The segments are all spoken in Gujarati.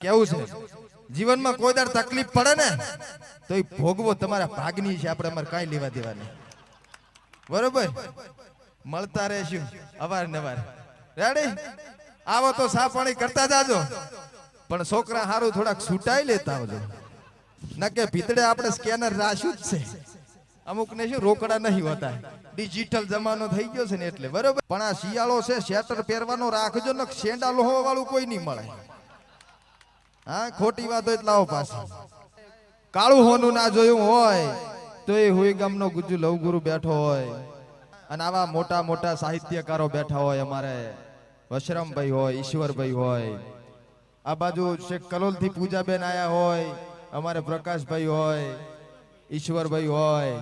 કેવું છે? જીવનમાં કોઈ દર તકલીફ પડે ને, તો એ ભોગવો તમારા ભાગની છે, આપણે અમારે કાંઈ લેવા દેવા નહીં બરોબર? મળતા રહેશું, અવારનવાર. રેડી આવો તો સાફ પાણી કરતા જાજો. પણ છોકરા હારું થોડાક છૂટાઈ લેતા આવજો. નકે ભીતડે આપણે સ્કેનર રાખ્યું જ છે. અમુક ને શું, રોકડા નહીં હોતા. ડિજિટલ જમાનો થઈ ગયો છે ને એટલે, બરોબર? પણ આ શિયાળો છે શેટર પહેરવાનો રાખજો ને, શેંડા લોહવા વાળું કોઈ નહીં મળે. હા, ખોટી વાત હોય લાવો પાછી. કાળું હોનું ના જોયું હોય, તો એ હુઈ ગામનો ગુજુ લવગુરુ બેઠો હોય. અને આવા મોટા મોટા સાહિત્યકારો બેઠા હોય અમારે. વશરામભાઈ હોય, ઈશ્વરભાઈ હોય. આ બાજુ શેખ કલોલથી પૂજાબેન આયા હોય, અમારે પ્રકાશભાઈ હોય, ઈશ્વરભાઈ હોય.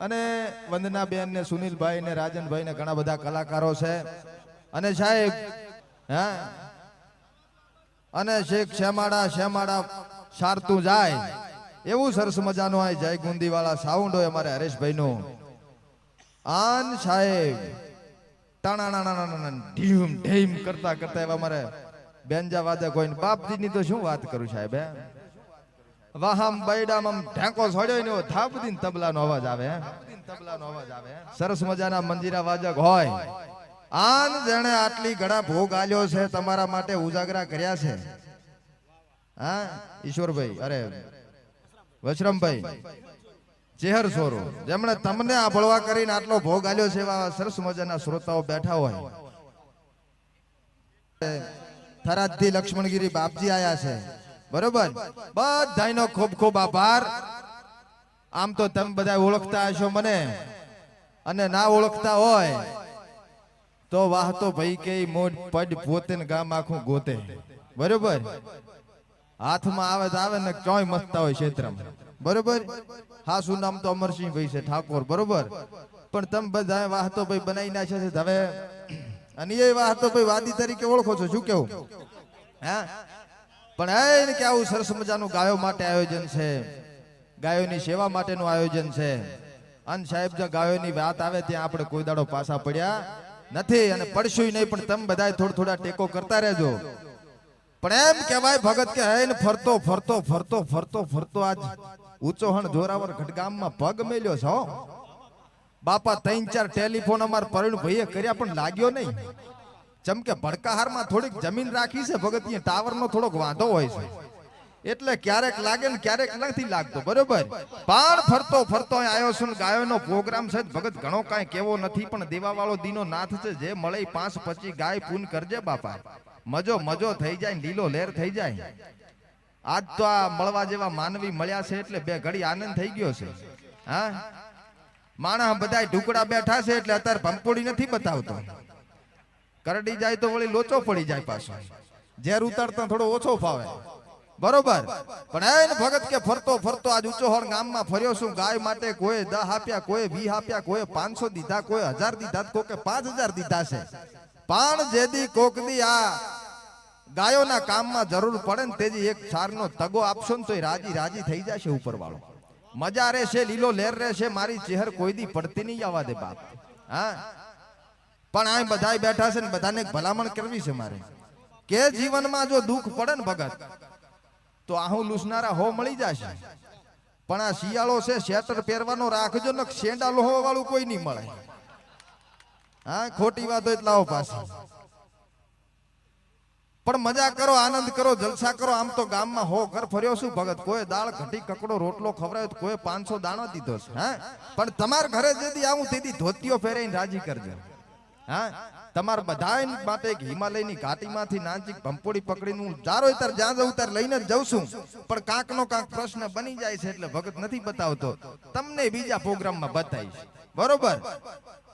અને વંદનાબેન ને સુનિલભાઈ ને રાજનભાઈ ને ઘણા બધા કલાકારો છે. અને સાહેબ, હા અને શેખ શેમાડા શેમાડા સારતું જાય. એવું સરસ મજાનું આ જય ગુંદી વાળા સાઉન્ડ હોય અમારે હરેશભાઈ નું આન સાહેબ ઢીમ ઢીમ કરતા કરતા એવા અમારે બેન્જા વાદે કોઈ બાપજીની તો શું વાત કરું સાહેબ, હે? વાહમ બૈડામ ઢેંકો છોડ્યો ને થાપદીન તબલાનો તબલાનો અવાજ આવે સરસ મજાના મંજીરા વાજક હોય. આન જણે આટલી ઘણા ભોગ આલ્યો છે તમારા માટે ઉજાગરા કર્યા છે? હા, ઈશ્વરભાઈ, અરે, વશ્રમભાઈ, ચેહર સોરો, જેમણે તમને આ ભળવા કરીને આટલો ભોગ આલ્યો છે એવા સરસ મજાના શ્રોતાઓ બેઠા હોય. થરાદથી લક્ષ્મણગીરી બાપજી આયા છે. બરોબર? બધાનો ખૂબ ખૂબ આભાર. આમ તો તમે બધા ઓળખતા હશો મને. અને ના ઓળખતા હોય તો વાહ તો ભાઈ કે મોઢ પડ પોતે ગામ આખું ગોતે. બરોબર? હાથમાં આવે તો આવે ને ચોય મસ્તા હોય ક્ષેત્રમાં. બરોબર? હા શું નામ તો અમરસિંહ ભાઈ છે, ઠાકોર, બરોબર? પણ તમે બધા વાહ તો ભાઈ બનાવી નાખ્યા છે હવે અને એ વાહ તો ભાઈ વાદી તરીકે ઓળખો છો, શું કેવું? હા? પણ એને કે આવું સરસ મજાનું ગાયો માટે આયોજન છે. ગાયોની સેવા માટેનું આયોજન છે. અને સાહેબ જો ગાયોની વાત આવે, ત્યાં આપણે કોઈ દાડો પાછા પડ્યા. નથી અને પડશું નહીં, પણ તમે બધા થોડા થોડા ટેકો કરતા રહેજો. પણ એમ કહેવાય ભગત કે હે ફરતો ફરતો ફરતો ફરતો ફરતો આજ ઊંચો હણ જોરાવર ઘટગામમાં પગ મેલ્યો છો બાપા ત્રણ ચાર ટેલિફોન અમાર પરવીણ ભાઈએ કર્યા, પણ લાગ્યો નહીં. ચમકે ભડકાહારમાં થોડીક જમીન રાખી છે, ભગત ટાવર નો થોડોક વાંધો હોય છે. એટલે ક્યારેક લાગે ને ક્યારેક નથી લાગતો, બરોબર? પાર ફરતો ફરતો આવ્યો છું ગાયોનો પ્રોગ્રામ છે, ભગત ઘણો કાંઈ કેવો નથી, પણ દેવાવાળો દીનો નાથ છે, જે મળે પાંચ પચી ગાય પૂન કરજે બાપા. મજો મજો થઈ જાય લીલો લેર થઈ જાય. આજ તો આ મળવા જેવા માનવી મળ્યા છે એટલે બે ઘડી આનંદ થઈ ગયો છે. હા? માણસ બધા ઢુકડા બેઠા છે એટલે અત્યારે પંપોડી નથી બતાવતો. કરડી જાય તો વળી લોચો પડી જાય પાછો. ઝેર ઉતારતા થોડો ઓછો ફાવે. બરોબર. પણ એને ભગત કે ફરતો ફરતો આજ ઊંચો ગામમાં ફર્યો છું. ગાય માટે કોઈ દહ આપ્યા, કોઈ વી આપ્યા, કોઈ પાંચસો દીધા, કોઈ હજાર દીધા કોઈ કે પાંચ હજાર દીધા છે. પણ જેદી કોક દી આ ગાયોના કામમાં જરૂર પડે ને તેજી એક સારનો તગો આપશો ને તો રાજી રાજી થઈ જશે ઉપરવાળો. મજા રહેશે, લીલો લેર રહેશે, મારી ચહેર કોઈ દી પડતી નહીં આવવા દે બાપ. હા? પણ આ બધા બેઠા છે ને બધાને ભલામણ કરવી છે મારે. કે જીવનમાં જો દુઃખ પડે ને ભગત તો આહું લૂસનારા હો મળી જશે. પણ આ શિયાળો છે શેટર પહેરવાનો રાખજો ને શેંડા લોહો વાળું કોઈ નહીં મળે. હા, ખોટી વાત હોય પાસે પાછી. પણ મજા કરો, આનંદ કરો, જલસા કરો, આમ તો ગામમાં હો ઘર ફર્યો છું ભગત. કોઈ દાળ ઘટી, કકડો રોટલો ખવડાવ્યો કોઈ પાંચસો દાણો દીધો છે, હા? પણ તમારા ઘરે જેથી આવું તેથી ધોતીઓ પહેરાઈને રાજી કરજો. હા? તમારા હિમાલયની ઘાટીમાંથી નાનચીક ભંપોડી પકડીને હું લઈને જ છું. પણ કાંક નો કાંક પ્રશ્ન બની જાય છે એટલે ભગત નથી બતાવતો. તમને બીજા પ્રોગ્રામમાં બતાવીશ. બરોબર?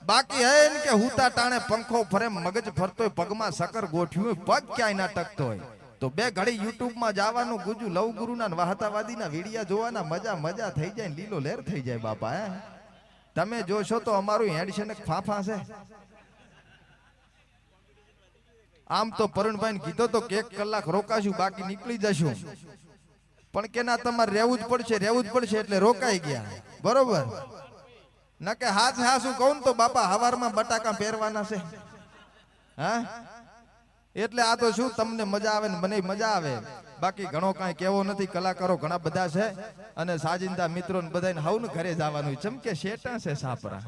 બાકી કે હુતા ટાણે પંખો ફરે મગજ ફરતો પગમાં સકર ગોઠવ્યું હોય, પગ ક્યાંય ના ટકતો હોય. તો બે ઘડી યુટ્યુબમાં જવાનું ગુજુ લવ ગુરુના વાહતાવાદીના વિડીયા જોવાના મજા મજા થઈ જાય લીલો લેર થઈ જાય બાપા તમે જોશો તો અમારું હેડ ફાફા છે આમ તો પરુણભાઈ કીધો તો કે એક કલાક રોકાશું, બાકી નીકળી જશું. પણ કે ના, તમારે રહેવું જ પડશે, રહેવું જ પડશે એટલે રોકાઈ ગયા. બરોબર? ના કે હાથ હાસું કહું તો બાપા હવારમાં બટાકા પહેરવાના છે. હા? એટલે આ તો શું તમને મજા આવે ને મને મજા આવે. બાકી ઘણો કાંઈ કેવો નથી, કલાકારો ઘણા બધા છે. અને સાજિંદા મિત્રો ને બધાને હવને ઘરે જવાનું ચમકે શેટા છે સાપરા.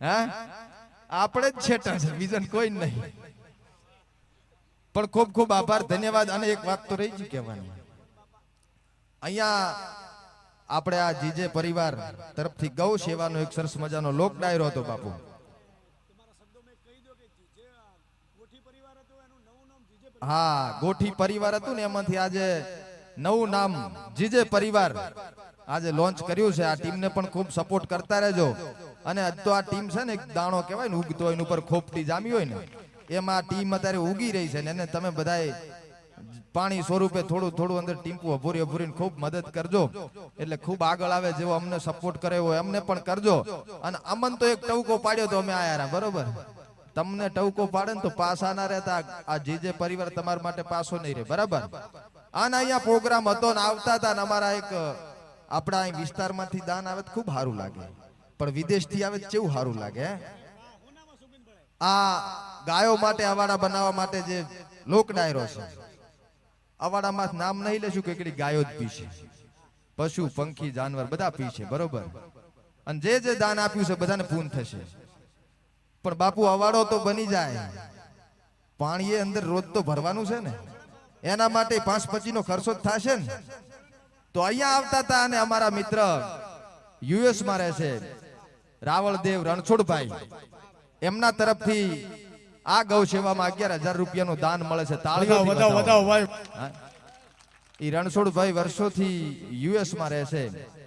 હા? આપણે જ છેટા છે, બીજન કોઈ નહીં. પણ ખૂબ ખૂબ આભાર, ધન્યવાદ અને એક વાત તો રહી જ કહેવાની. અહીંયા આપણે આ જીજે પરિવાર તરફથી ગૌ સેવાનો એક સરસ મજાનો લોક ડાયરો હતો બાપુ. હા, ગોઠી પરિવાર હતું ને એમાંથી આજે નવું નામ જીજે પરિવાર આજે લોન્ચ કર્યું છે. આ ટીમને પણ ખૂબ સપોર્ટ કરતા રહેજો. અને આજ તો આ ટીમ છે ને એક દાણો કહેવાય ને ઉગતો એની ઉપર ખોપટી જામી હોય ને એમાં ટીમ અત્યારે ઉગી રહી છે ને એને તમે બધાએ પાણી સ્વરૂપે થોડું થોડું અંદર ટીમ્પુ અભૂરી અભૂરીને ખૂબ મદદ કરજો. એટલે ખૂબ આગળ આવે જેવો અમને સપોર્ટ કરે એવો એમને પણ કરજો. અને અમન તો એક ટવકો પાડ્યો તો અમે આયા બરોબર? તમને ટવકો પાડે ને તો પાસા ના રહેતા, આ જે જે પરિવાર તમારા માટે પાસો નહીં રહે, બરાબર? આના અહીંયા પ્રોગ્રામ હતો ને આવતા હતા ને અમારા એક, આપણા અહીં વિસ્તારમાંથી દાન આવે ખૂબ સારું લાગે. પણ વિદેશથી આવે કેવું સારું લાગે? આ ગાયો માટે, અવાડા બનાવવા માટે જે લોક ડાયરો છે, અવાડામાં નામ નહીં લેશું કે ગાયો જ પીશે. પશુ, પંખી, જાનવર બધા પીશે, બરોબર? અને જે જે દાન આપ્યું છે બધાને પૂન થશે. પણ બાપુ, અવાડો તો બની જાય. પાણી અંદર રોજ તો ભરવાનું છે ને. એના માટે પાંચ પચી નો ખર્ચો જ થશે ને. તો અહીંયા આવતા હતા અને અમારા મિત્ર યુએસમાં રહે છે. રાવળદેવ રણછોડભાઈ. એમના તરફથી આ ગૌ સેવામાં અગિયાર હજાર રૂપિયાનું દાન મળે છે. તાળીઓ એ રણછોડભાઈ વર્ષોથી યુએસમાં રહે છે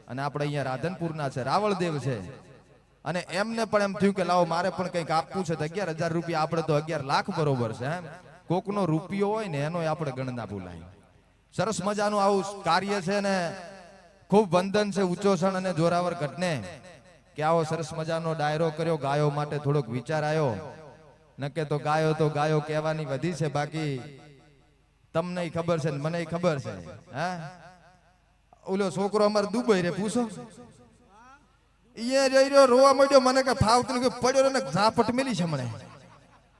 અને આપણે અહીંયા રાધનપુરના છે રાવળદેવ છે. અને એમને પણ એમ થયું કે લાવો મારે પણ કંઈક આપવું છે તો અગિયાર હજાર રૂપિયા આપણે તો અગિયાર લાખ બરોબર છે એમ. કોકનો રૂપિયો હોય ને એનો આપણે ગણના ભૂલાય. સરસ મજાનું આવું કાર્ય છે ને ખૂબ વંદન છે ઉચ્ચોષણ અને જોરાવર ઘટને. કે આવો સરસ મજાનો ડાયરો કર્યો, ગાયો માટે થોડોક વિચાર આવ્યો નકે તો ગાયો તો ગાયો કહેવાની વધી છે બાકી. તમને ખબર છે મને ખબર છે. હા? ઓલો છોકરો અમારે દુબઈ રે, પૂછો. ઈએ રહી રહ્યો, રોવા મળ્યો મને કે ફાવતું કે પડ્યો ને ઝાપટ મેલી છે મને.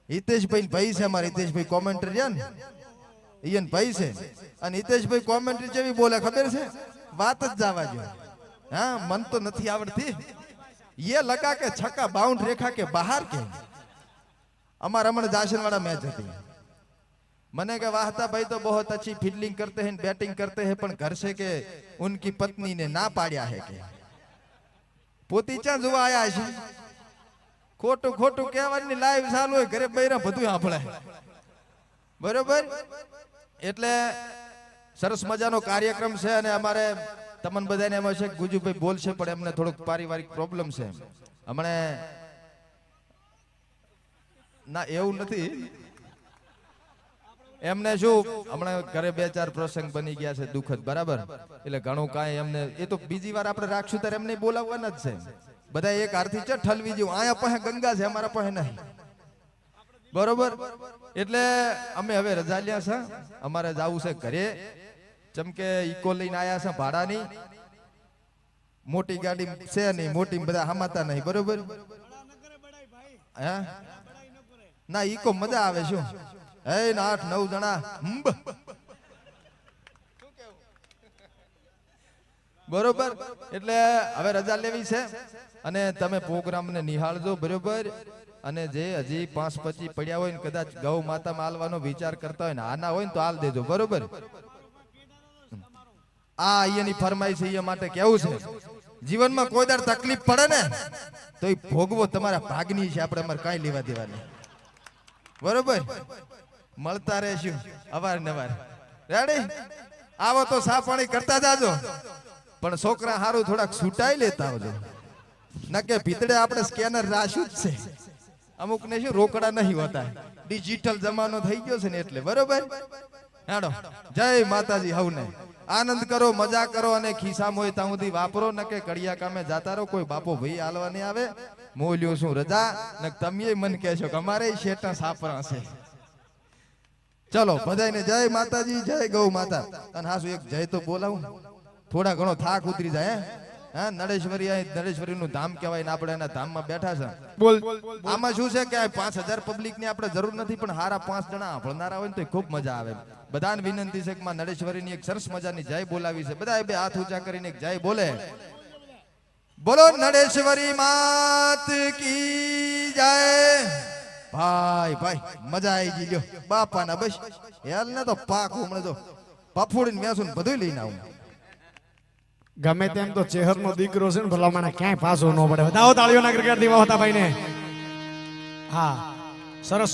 હિતેશભાઈ ભાઈ છે અમારે. હિતેશભાઈ કોમેન્ટરી છે ને? ઈયન ભાઈ છે. અને હિતેશભાઈ કોમેન્ટરી જેવી બોલે, ખબર છે? વાત જ જવા જો હા, મન તો નથી આવડતી. ये लगा के छक्का बाउंड रेखा के बाहर के અમારા હમણાં જાશન વાળા મેચ હતી મને કે वाहता भाई तो बहुत अच्छी फील्डिंग करते हैं बैटिंग करते हैं પણ घर से કે उनकी पत्नी ने ना પાડ્યા है કે પોતી ચા જોવા આયા છે ખોટું ખોટું કહેવાની લાઈવ ચાલુ હોય ઘરે બૈરા બધું સાંભળે બરોબર એટલે સરસ મજાનો કાર્યક્રમ છે અને અમારે તમને બધાને એમાં છે ગુજુભાઈ બોલશે, પણ એમને થોડુંક પારિવારિક પ્રોબ્લેમ છે. હમણે ના, એવું નથી. એમને શું, હમણાં ઘરે બે ચાર પ્રસંગ બની ગયા છે દુઃખદ, બરાબર? એટલે ઘણું કાંઈ એમને, એ તો બીજી વાર આપણે રાખશું ત્યારે એમને બોલાવવાના જ છે. બધા એક આરથી છે ઠલવી જેવું. આયા પાસે ગંગા છે, અમારા પાસે નહીં. બરોબર? એટલે અમે હવે રજા લ્યા છે. અમારે જવું છે ઘરે. જેમ કે ઇકો લઈને આયા છે ભાડાની. મોટી ગાડી છે નહીં, મોટી બધા હમાતા નહીં, બરોબર? હે? ના, ઈકો મજા આવે શું? હે, ના આઠ નવ જણા બરોબર? એટલે હવે રજા લેવી છે અને તમે પ્રોગ્રામને નિહાળજો, બરોબર? અને જે હજી પાંચ પચી પડ્યા હોય ને કદાચ ગૌ માતા હાલવાનો વિચાર કરતા હોય ને આના હોય ને તો હાલ દેજો, બરોબર? આ અહીંયાની ફરમાઈશ એ માટે કેવું છે? જીવનમાં કોઈ દર તકલીફ પડે ને, તો એ ભોગવો તમારા ભાગની છે, આપણે અમારે કાંઈ લેવા દેવાની. બરોબર? મળતા રહેશું, અવારનવાર. રેડી આવો તો સાફ પાણી કરતા જાજો. પણ છોકરા હારું થોડાક છૂટાઈ લેતા આવજો. નકે ભીતડે આપણે સ્કેનર રાખ્યું જ છે. અમુક ને શું, રોકડા નહીં હોતા. ડિજિટલ જમાનો થઈ ગયો છે ને એટલે. બરોબર? હેડો. જય માતાજી, હવને. આનંદ કરો, મજા કરો અને ખિસ્સામાં હોય ત્યાં સુધી વાપરો. ન કે કડિયા કામે જાતા રહો, કોઈ બાપો ભાઈ હાલવા નહીં આવે. મોલ્યો શું રજા. ને તમે મન કહેશો કે અમારે શેટા સાપરા છે. ચલો બધાને જય માતાજી, જય ગૌ માતા. અને હાસુ એક જય તો બોલાવું. થોડા ઘણો થાક ઉતરી જાય હે? નળેશ્વરી અહીં નળેશ્વરીનું ધામ કહેવાય ને આપણે એના ધામમાં બેઠા છે. બોલ. આમાં શું છે કે પાંચ હજાર પબ્લિકની આપણે જરૂર નથી પણ હારા પાંચ જણા સાંભળનારા હોય ને તો ખૂબ મજા આવે. બધાને વિનંતી છે કે માં નળેશ્વરીની એક સરસ મજાની જય બોલાવી છે. બધા બે હાથ ઊંચા કરીને એક જય બોલે. બોલો નળેશ્વરી માત કી જાય? ભાઈ ભાઈ મજા આવી ગઈ બાપા ના બસ. હેલ ને તો પાક હમણાં તો. પફોડીને મેસું ને બધું લઈને આવું. ગમે તેમ તો ચેહર નો દીકરો છે ને ભલા મને ક્યાંય પાછો ન પડે. બધા તાળીઓ ના ક્રિકેટ દીવા હતા ભાઈને. હા, સરસ.